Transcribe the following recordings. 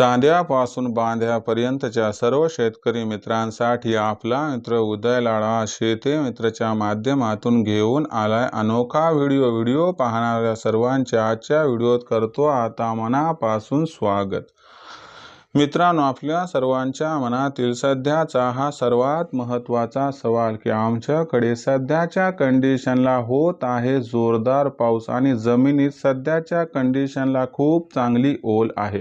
चांद्यापासून बांध्यापर्यंतच्या सर्व शेतकरी मित्रांसाठी आपला मित्र उदय लाडा शेती मित्रच्या माध्यमातून घेऊन आलाय. अनोखा व्हिडिओ व्हिडिओ पाहणाऱ्या सर्वांचे आजच्या व्हिडिओत करतो आता मनापासून स्वागत. मित्रांनो आपल्या सर्वांच्या मनातील सध्याचा हा सर्वात महत्त्वाचा सवाल की आमच्याकडे सध्याच्या कंडिशनला होत आहे जोरदार पाऊस आणि जमिनीत सध्याच्या कंडिशनला खूप चांगली ओल आहे.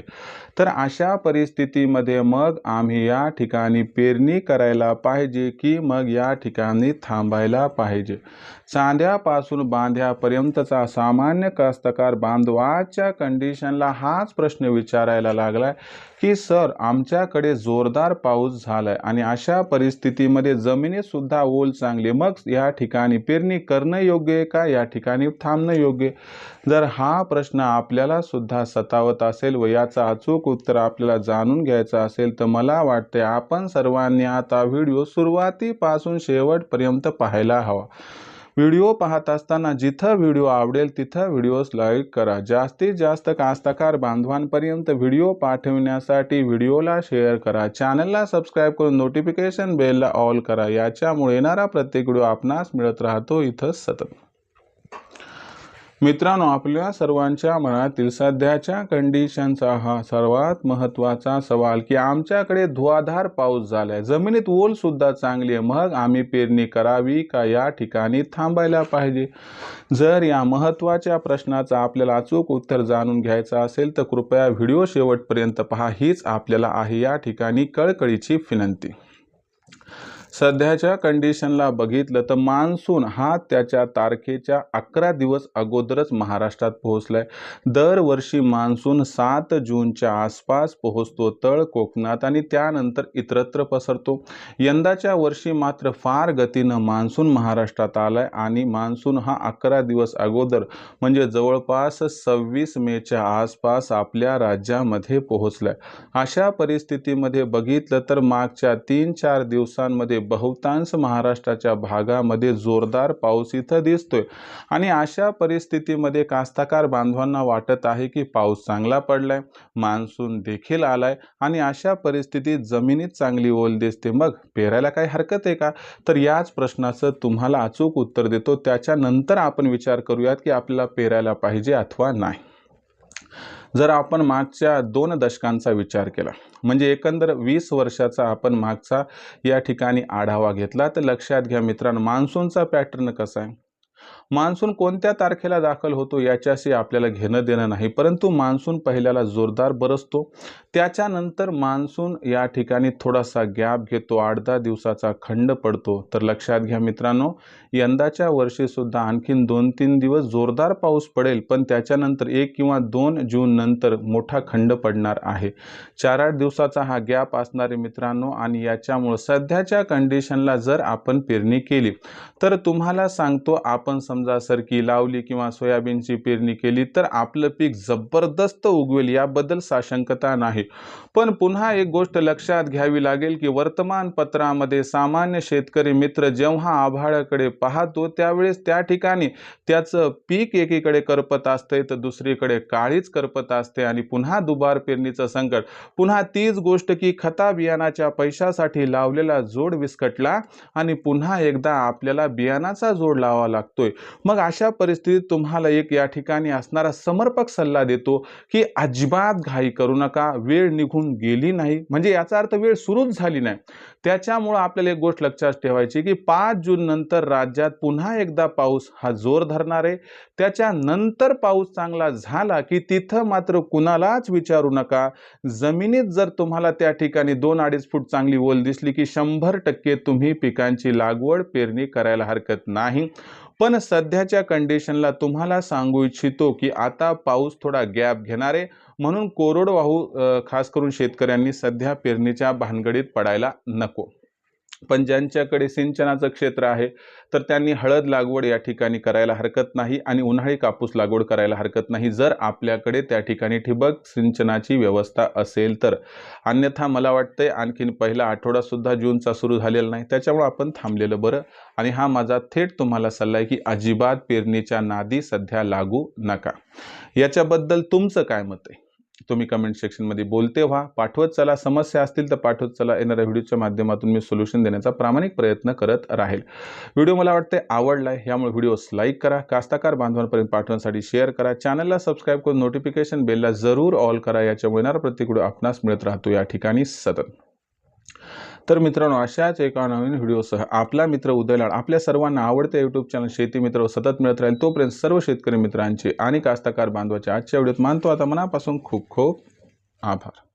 तर अशा परिस्थितीमध्ये मग आम्ही या ठिकाणी पेरणी करायला पाहिजे की मग या ठिकाणी थांबायला पाहिजे? चांद्यापासून बांध्यापर्यंतचा सामान्य कास्तकार बांधवाच्या कंडिशनला हाच प्रश्न विचारायला लागलाय की सर आमच्याकडे जोरदार पाऊस झालाय आणि अशा परिस्थितीमध्ये जमिनीसुद्धा ओल चांगली मग या ठिकाणी पेरणी करणं योग्य आहे का? या ठिकाणी थांबणं योग्य जर हा प्रश्न आपल्याला सुद्धा सतावत असेल व याचा अचूक उत्तर आपल्याला जाणून घ्यायचं असेल तर मला वाटते आपण सर्वांनी आता व्हिडिओ सुरुवातीपासून शेवटपर्यंत पाहायला हवा. व्हिडिओ पाहत असताना जिथं व्हिडिओ आवडेल तिथं व्हिडिओज लाईक करा. जास्तीत जास्त कास्तकार बांधवांपर्यंत व्हिडिओ पाठवण्यासाठी व्हिडिओला शेअर करा. चॅनलला सबस्क्राईब करून नोटिफिकेशन बेलला ऑल करा. याच्यामुळे येणारा प्रत्येक व्हिडिओ आपणास मिळत राहतो इथं सतत. मित्रांनो आपल्या सर्वांच्या मनातील सध्याच्या कंडिशनचा हा सर्वात महत्त्वाचा सवाल की आमच्याकडे धुवाधार पाऊस झालाय. जमिनीत ओल सुद्धा चांगली आहे. मग आम्ही पेरणी करावी का या ठिकाणी थांबायला पाहिजे? जर या महत्त्वाच्या प्रश्नाचं आपल्याला अचूक उत्तर जाणून घ्यायचं असेल तर कृपया व्हिडिओ शेवटपर्यंत पहा. हीच आपल्याला आहे या ठिकाणी कळकळीची विनंती. सध्याच्या कंडिशनला बघितलं तर मान्सून हा त्याच्या तारखेच्या अकरा दिवस अगोदरच महाराष्ट्रात पोहोचलाय. दरवर्षी मान्सून सात जूनच्या आसपास पोहोचतो तळ कोकणात आणि त्यानंतर इतरत्र पसरतो. यंदाच्या वर्षी मात्र फार गतीनं मान्सून महाराष्ट्रात आलाय आणि मान्सून हा अकरा दिवस अगोदर म्हणजे जवळपास सव्वीस मेच्या आसपास आपल्या राज्यामध्ये पोहोचलाय. अशा परिस्थितीमध्ये बघितलं तर मागच्या तीन चार दिवसांमध्ये बहुतांश महाराष्ट्राच्या भागामध्ये जोरदार पाऊस इथं दिसतोय. आणि अशा परिस्थितीमध्ये कास्तकार बांधवांना वाटत आहे की पाऊस चांगला पडलाय मान्सून देखील आलाय आणि अशा परिस्थितीत जमिनीत चांगली ओल दिसते मग पेरायला काही हरकत आहे का? तर याच प्रश्नाचं तुम्हाला अचूक उत्तर देतो. त्याच्यानंतर आपण विचार करूयात की आपल्याला पेरायला पाहिजे अथवा नाही. जर आपण मागच्या दोन दशकांचा विचार केला म्हणजे एकंदर वीस वर्षाचा आपण मागचा या ठिकाणी आढावा घेतला तर लक्षात घ्या मित्रांनो मान्सूनचा पॅटर्न कसा आहे? मान्सून कोणत्या तारखेला दाखल होतो याच्याशी आपल्याला घेणं देणं नाही. परंतु मान्सून पहिल्याला जोरदार बरसतो. त्याच्यानंतर मान्सून या ठिकाणी थोडासा गॅप घेतो. आठ दहा दिवसाचा खंड पडतो. तर लक्षात घ्या मित्रांनो यंदाच्या वर्षीसुद्धा आणखीन दोन तीन दिवस जोरदार पाऊस पडेल पण त्याच्यानंतर एक किंवा दोन जून नंतर मोठा खंड पडणार आहे. चार आठ दिवसाचा हा गॅप असणारे मित्रांनो आणि याच्यामुळे सध्याच्या कंडिशनला जर आपण पेरणी केली तर तुम्हाला सांगतो आपण समजा सरकी लावली किंवा सोयाबीनची पेरणी केली तर आपलं पीक जबरदस्त उगवेल याबद्दल साशंकता नाही. पण पुन्हा एक गोष्ट लक्षात घ्यावी लागेल की वर्तमानपत्रामध्ये सामान्य शेतकरी मित्र जेव्हा आभाळाकडे पाहतो त्यावेळेस त्या ठिकाणी त्याचं पीक एकीकडे करपत असते तर दुसरीकडे काळीच करपत असते आणि पुन्हा दुबार पेरणीचं संकट. पुन्हा तीच गोष्ट की खता बियाणाच्या पैशासाठी लावलेला जोड विस्कटला आणि पुन्हा एकदा आपल्याला बियाणाचा जोड लावावा लागतोय. मग अशा परिस्थितीत तुम्हाला एक या ठिकाणी असणारा समर्पक सल्ला देतो की अजिबात घाई करू नका वेळ निघून गेली नाही. म्हणजे याचा अर्थ वेळ सुरूच झाली नाही. त्याच्यामुळं आपल्याला एक गोष्ट लक्षात ठेवायची की पाच जून नंतर राज्यात पुन्हा एकदा पाऊस हा जोर धरणार आहे. त्याच्यानंतर पाऊस चांगला झाला की तिथं मात्र कुणालाच विचारू नका. जमिनीत जर तुम्हाला त्या ठिकाणी दोन अडीच फूट चांगली ओल दिसली की शंभर टक्के तुम्ही पिकांची लागवड पेरणी करायला हरकत नाही. पण सध्याच्या कंडिशनला तुम्हाला सांगू इच्छितो की आता पाऊस थोडा गॅप घेणार आहे. म्हणून कोरडवाहू खास करून शेतकऱ्यांनी सध्या पेरणीच्या भानगडीत पडायला नको. पण ज्यांच्याकडे सिंचनाचं क्षेत्र आहे तर त्यांनी हळद लागवड या ठिकाणी करायला हरकत नाही आणि उन्हाळी कापूस लागवड करायला हरकत नाही. जर आपल्याकडे त्या ठिकाणी ठिबक सिंचनाची व्यवस्था असेल तर. अन्यथा मला वाटतंय आणखीन पहिला आठवडासुद्धा जूनचा सुरू झालेला नाही. त्याच्यामुळे आपण थांबलेलं बरं. आणि हा माझा थेट तुम्हाला सल्ला आहे की अजिबात पेरणीच्या नादी सध्या लागू नका. याच्याबद्दल तुमचं काय मत आहे? तुम्ही कमेंट सेक्शनमध्ये बोलते व्हा. पाठवत चला. समस्या असतील तर पाठवत चला. येणाऱ्या व्हिडिओच्या माध्यमातून मी सोल्युशन देण्याचा प्रामाणिक प्रयत्न करत राहील. व्हिडिओ मला वाटते आवडला आहे यामुळे व्हिडिओस लाईक करा. कास्ताकार बांधवांपर्यंत पाठवण्यासाठी शेअर करा. चॅनलला सबस्क्राईब करून नोटिफिकेशन बेलला जरूर ऑल करा. याच्यामुळे येणारा प्रत्येक व्हिडिओ आपणास मिळत राहतो. या ठिकाणी सतत. तर मित्रांनो अशाच एका नवीन व्हिडिओसह आपला मित्र उदयलाड आपल्या सर्वांना आवडते यूट्यूब चॅनल शेती मित्र सतत मिळत राहील. तोपर्यंत सर्व शेतकरी मित्रांचे आणि कास्तकार बांधवाचे आजच्या व्हिडिओत मानतो. आता मनापासून खूप खूप आभार.